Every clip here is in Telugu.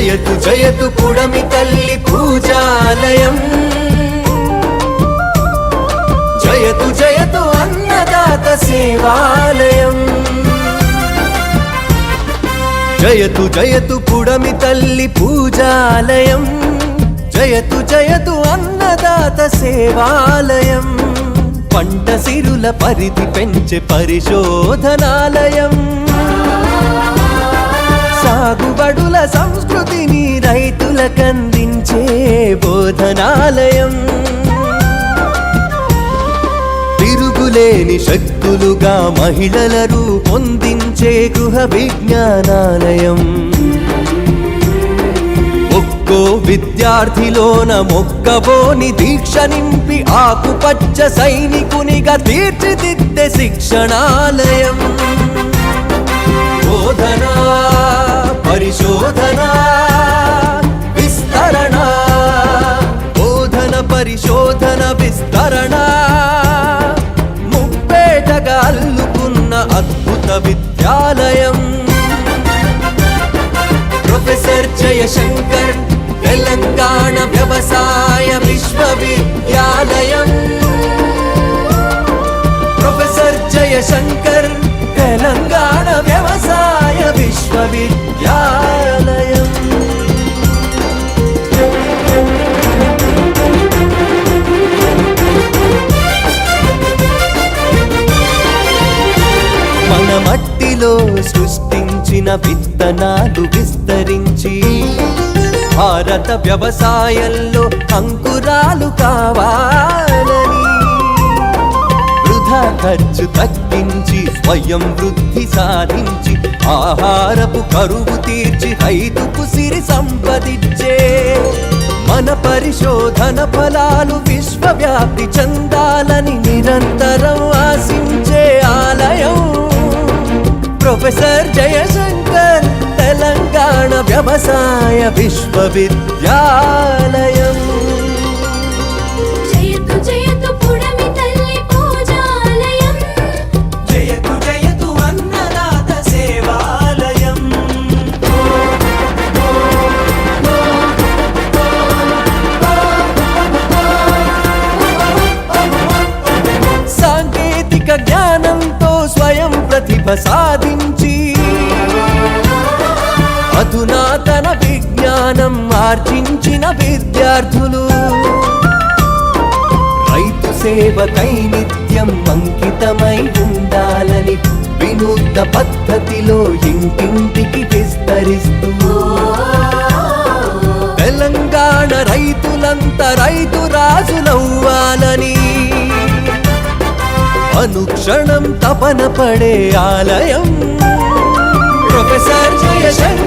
జయతు జయతు పుడమి తల్లి పూజాలయం. జయతు జయతు అన్నదాత సేవాలయం. జయతు జయతు పుడమి తల్లి పూజాలయం. జయతు జయతు అన్నదాత సేవాలయం. పంట సిరుల పరిధి పెంచే పరిశోధనాలయం. సాగుబడుల సంస్కృతిని రైతులకందించే బోధనాలయం. తిరుగులేని శక్తులుగా మహిళల రూపొందించే గృహ విజ్ఞానాలయం. ఒక్కో విద్యార్థిలోన మొక్కబోని దీక్ష నింపి ఆకుపచ్చ సైనికునిగా తీర్చిదిద్దే శిక్షణాలయం. బోధన పరిశోధన విస్తరణ బోధన పరిశోధన విస్తరణ. ముప్పేటగా అల్లుకున్న అద్భుత విద్యాలయం. ప్రొఫెసర్ జయశంకర్ తెలంగాణ వ్యవసాయ విశ్వవిద్యాలయం. ప్రొఫెసర్ జయశంకర్ మట్టిలో సృష్టించిన విత్తనాలు విస్తరించి భారత వ్యవసాయంలో అంకురాలు కావాలని వృధా ఖర్చు తగ్గించి స్వయం వృద్ధి సాధించి ఆహారపు కరువు తీర్చి రైతుకు సిరి సంపదించే మన పరిశోధన ఫలాలు విశ్వవ్యాప్తి చెందాలని నిరంతరం ఆశించే ఆలయం. ప్రొఫెసర్ జయశంకర్ తెలంగాణ వ్యవసాయ విశ్వవిద్యాలయం. ఆర్జించిన విద్యార్థులు. రైతు సేవకై నిత్యం అంకితమై ఉండాలని వినూత్న పద్ధతిలో ఇంటింటికి విస్తరిస్తూ. తెలంగాణ రైతులంతా రైతు రాజులవ్వాలని. అనుక్షణం తపన పడే ఆలయం. ప్రొఫెసర్ జయశంకర్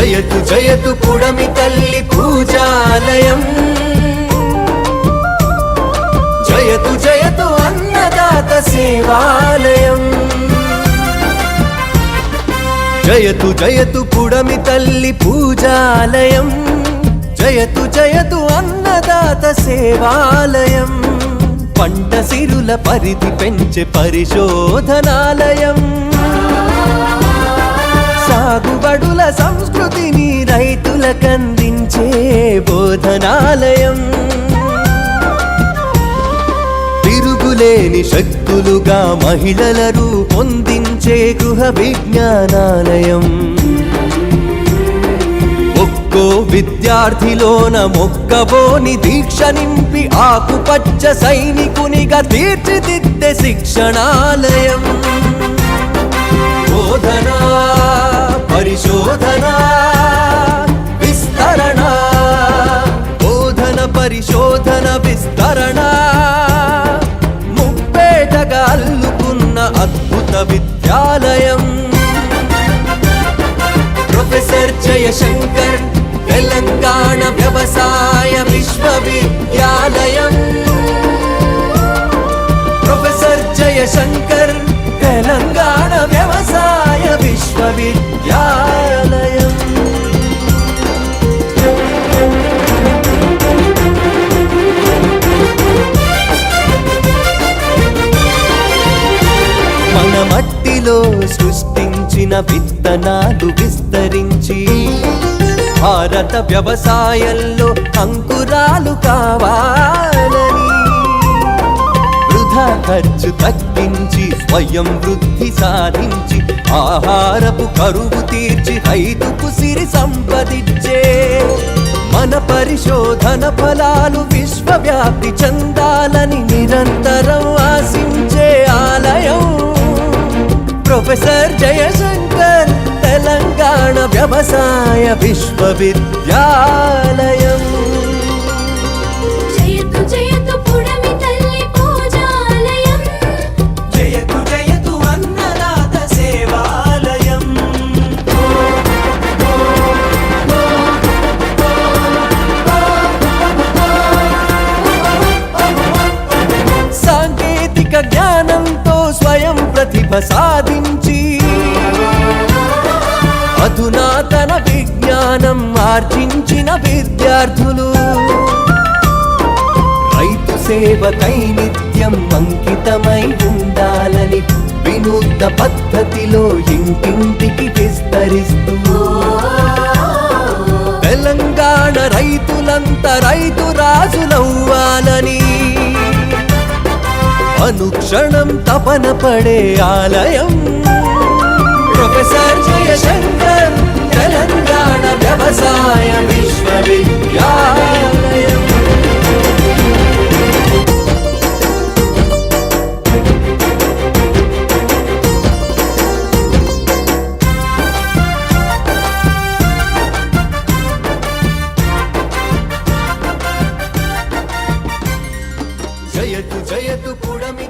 జయతు జయతు పుడమి తల్లి పూజాలయం. జయతు జయతు అన్నదాత సేవాలయం. జయతు జయతు పుడమి తల్లి పూజాలయం. జయతు జయతు అన్నదాత సేవాలయం. పంట సిరుల పరిధి పెంచే పరిశోధనాలయం. సాగుబడుల సా సంస్కృతిని రైతులకందించే బోధనాలయం. తిరుగులేని శక్తులుగా మహిళల రూపొందించే గృహ విజ్ఞానాలయం. ఒక్కో విద్యార్థిలోన మొక్కబోని దీక్ష నింపి ఆకుపచ్చ సైనికునిగా తీర్చిదిద్దే శిక్షణాలయం. బోధన పరిశోధన ఆలయం ప్రొఫెసర్ జయశంకర్ తెలంగాణ వ్యవసాయ విశ్వవిద్యాలయం. ప్రొఫెసర్ జయశంకర్ తెలంగాణ వ్యవసాయ విశ్వవిద్యాలయం సృష్టించిన విత్తనాలు విస్తరించి భారత వ్యవసాయంలో అంకురాలు కావాలని వృధా ఖర్చు తగ్గించి స్వయం వృద్ధి సాధించి ఆహారపు కరువు తీర్చి రైతుకు సిరి సంపదిచ్చే మన పరిశోధన ఫలాలు విశ్వవ్యాప్తి చెందాలని నిరంతరం ఆశించి ప్రొఫెసర్ జయశంకర్ తెలంగాణ వ్యవసాయ విశ్వవిద్యాలయం. జయతు ఆర్జించిన విద్యార్థులు. రైతు సేవకై నిత్యం అంకితమై ఉండాలని వినూత్న పద్ధతిలో ఇంటింటికి విస్తరిస్తూ. తెలంగాణ రైతులంతా రైతు రాజులవ్వాలని అనుక్షణం తపన పడే ఆలయం. ప్రొఫెసర్ జయశంకర్ తెలంగాణ వ్యవసాయ విశ్వవిద్యాలయం. జయతు జయతు పుడమి తల్లి